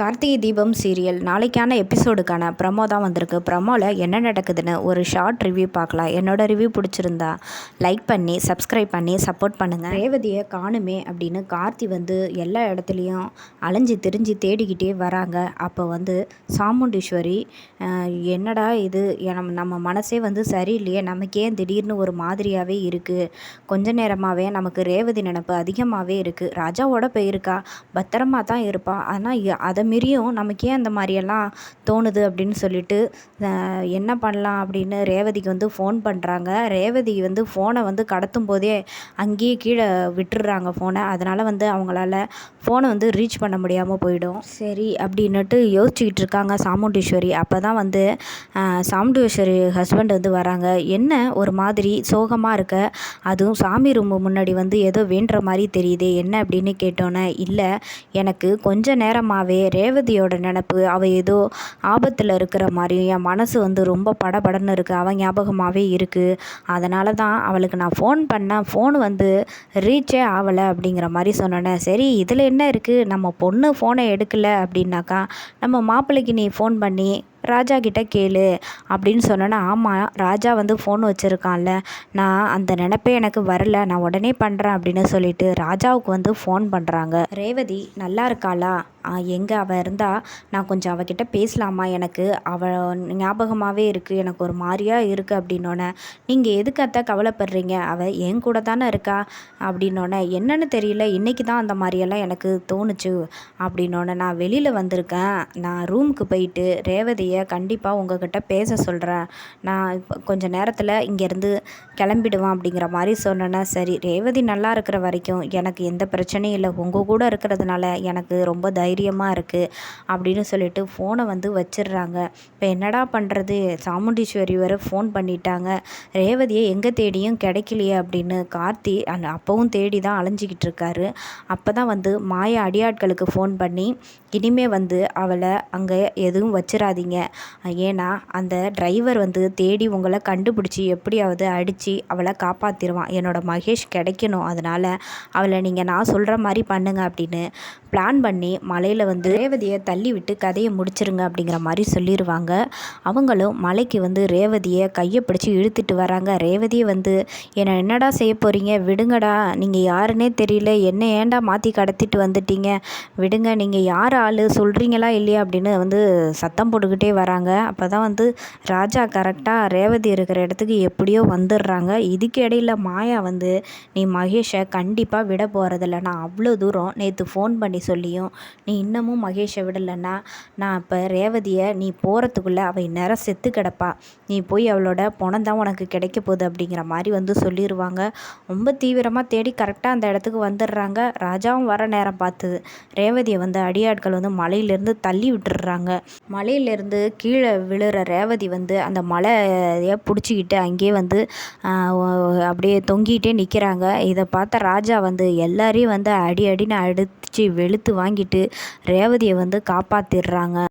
Karthigai Deepam serial நாளைக்கான எபிசோடுக்கான promo தான் வந்திருக்கு. ப்ரமோவில் என்ன நடக்குதுன்னு ஒரு ஷார்ட் ரிவ்யூ பார்க்கலாம். என்னோட ரிவ்யூ பிடிச்சிருந்தா லைக் பண்ணி சப்ஸ்கிரைப் பண்ணி சப்போர்ட் பண்ணுங்கள் ரேவதியை காணுமே அப்படின்னு கார்த்தி வந்து எல்லா இடத்துலையும் அலைஞ்சு திரிஞ்சு தேடிக்கிட்டே வராங்க. அப்போ வந்து சாமுண்டீஸ்வரி என்னடா இது? நம்ம நம்ம மனசே வந்து சரியில்லையே. நமக்கே திடீர்னு ஒரு மாதிரியாகவே இருக்குது கொஞ்ச நேரமாகவே நமக்கு ரேவதி நினப்பு அதிகமாகவே இருக்குது ராஜாவோட போயிருக்கா. பத்திரமா தான் இருப்பா. ஆனால் அதை மீறியும் நமக்கு ஏன் அந்த மாதிரியெல்லாம் தோணுது அப்படின்னு சொல்லிட்டு என்ன பண்ணலாம் அப்படின்னு ரேவதிக்கு வந்து ஃபோன் பண்ணுறாங்க ரேவதி வந்து ஃபோனை வந்து கடத்தும் போதே அங்கேயே கீழே விட்டுடுறாங்க ஃபோனை அதனால் வந்து அவங்களால ஃபோனை வந்து ரீச் பண்ண முடியாமல் போயிடும். சரி அப்படின்னுட்டு யோசிச்சுக்கிட்டு இருக்காங்க சாமுண்டீஸ்வரி. அப்போ தான் வந்து சாமுண்டீஸ்வரி ஹஸ்பண்ட் வந்து வராங்க. என்ன ஒரு மாதிரி சோகமாக இருக்க? அதுவும் சாமி ரூம் முன்னாடி வந்து ஏதோ வேண்டுற மாதிரி தெரியுது என்ன அப்படின்னு கேட்டோன்னே இல்லை எனக்கு கொஞ்ச நேரமாகவே ரேவதியோட நினப்பு அவள் ஏதோ ஆபத்தில் இருக்கிற மாதிரியும் என் மனசு வந்து ரொம்ப படபடன்னு இருக்குது அவன் ஞாபகமாகவே இருக்குது அதனால தான் அவளுக்கு நான் ஃபோன் பண்ணேன் ஃபோன் வந்து ரீச்சே ஆகலை அப்படிங்கிற மாதிரி சொன்னேன். சரி இதில் என்ன இருக்குது நம்ம பொண்ணு ஃபோனை எடுக்கலை அப்படின்னாக்கா நம்ம மாப்பிள்ளைக்கு நீ ஃபோன் பண்ணி ராஜா கிட்ட கேளு அப்படின்னு சொன்னோன்னா ஆமாம் ராஜா வந்து ஃபோன் வச்சுருக்கான்ல. நான் அந்த நினப்பே எனக்கு வரல நான் உடனே பண்ணுறேன் அப்படின்னு சொல்லிட்டு ராஜாவுக்கு வந்து ஃபோன் பண்ணுறாங்க ரேவதி நல்லா இருக்காளா? எங்கே அவள் இருந்தால் நான் கொஞ்சம் அவகிட்ட பேசலாமா? எனக்கு அவள் ஞாபகமாகவே இருக்குது எனக்கு ஒரு மாதிரியாக இருக்குது அப்படின்னோடனே நீங்கள் எதுக்கு அத்தை கவலைப்படுறீங்க? அவள் என் கூட தானே இருக்கா? அப்படின்னோடனே என்னன்னு தெரியல இன்றைக்கி தான் அந்த மாதிரியெல்லாம் எனக்கு தோணுச்சு அப்படின்னோடனே நான் வெளியில் வந்திருக்கேன். நான் ரூமுக்கு போயிட்டு ரேவதி ரேவதியை கண்டிப்பாக உங்ககிட்ட பேச சொல்கிறேன் நான் கொஞ்சம் நேரத்தில் இங்கேருந்து கிளம்பிடுவேன் அப்படிங்கிற மாதிரி சொன்னேன்னா சரி ரேவதி நல்லா இருக்கிற வரைக்கும் எனக்கு எந்த பிரச்சனையும் இல்லை. உங்கள் கூட இருக்கிறதுனால எனக்கு ரொம்ப தைரியமாக இருக்குது அப்படின்னு சொல்லிட்டு ஃபோனை வந்து வச்சிடுறாங்க. இப்போ என்னடா பண்ணுறது சாமுண்டீஸ்வரி வரை ஃபோன் பண்ணிட்டாங்க. ரேவதியை எங்கே தேடியும் கிடைக்கலையே அப்படின்னு கார்த்தி அந் அப்போவும் தேடி தான் அலைஞ்சிக்கிட்டு இருக்காரு. அப்போ தான் வந்து மாய அடியாட்களுக்கு ஃபோன் பண்ணி இனிமே வந்து அவளை அங்கே எதுவும் வச்சிடாதீங்க. ஏன்னா அந்த டிரைவர் வந்து தேடி உங்களை கண்டுபிடிச்சி எப்படியாவது அடித்து அவளை காப்பாற்றிடுவான் என்னோடய மகேஷ் கிடைக்கணும். அதனால் அவளை நீங்கள் நான் சொல்கிற மாதிரி பண்ணுங்க அப்படின்னு பிளான் பண்ணி மலையில் வந்து ரேவதியை தள்ளி விட்டு கதையை முடிச்சிருங்க அப்படிங்கிற மாதிரி சொல்லிடுவாங்க அவங்களும் மலைக்கு வந்து ரேவதியை கையை பிடிச்சி இழுத்துட்டு வராங்க. ரேவதியை வந்து என்னை என்னடா செய்ய போகிறீங்க விடுங்கடா. நீங்கள் யாருன்னே தெரியல. என்ன ஏன்டா மாற்றி கடத்திட்டு வந்துட்டீங்க? விடுங்க. நீங்கள் யார் ஆள்? சொல்கிறீங்களா இல்லையா? அப்படின்னு வந்து சத்தம் போட்டுக்கிட்டே வராங்க. அப்போ தான் வந்து ராஜா கரெக்டாக ரேவதி இருக்கிற இடத்துக்கு எப்படியோ வந்துடுறாங்க. இதுக்கு இடையில மாயா வந்து நீ மகேஷை கண்டிப்பாக விட போகிறதில்ல நான் அவ்வளோ தூரம் நேற்று ஃபோன் பண்ணி சொல்லியும் நீ இன்னமும் மகேஷை விடலைன்னா நான் இப்போ ரேவதியை நீ போகிறதுக்குள்ளே அவள் இந்நேரம் செத்து கிடப்பா. நீ போய் அவளோட பணம் தான் உனக்கு கிடைக்க போகுது அப்படிங்கிற மாதிரி வந்து சொல்லிடுவாங்க ரொம்ப தீவிரமாக தேடி கரெக்டாக அந்த இடத்துக்கு வந்துடுறாங்க. ராஜாவும் வர நேரம் பார்த்துது ரேவதியை வந்து அடியாட்கள் வந்து மலையிலேருந்து தள்ளி விட்டுடுறாங்க. மலையிலேருந்து கீழே விழுற ரேவதி வந்து அந்த மலையை பிடிச்சிக்கிட்டு அங்கேயே வந்து அப்படியே தொங்கிட்டே நிற்கிறாங்க இதை பார்த்த ராஜா வந்து எல்லாரையும் வந்து அடி அடின்னு அடித்து வெளுத்து வாங்கிட்டு ரேவதியை வந்து காப்பாற்றிடுறாங்க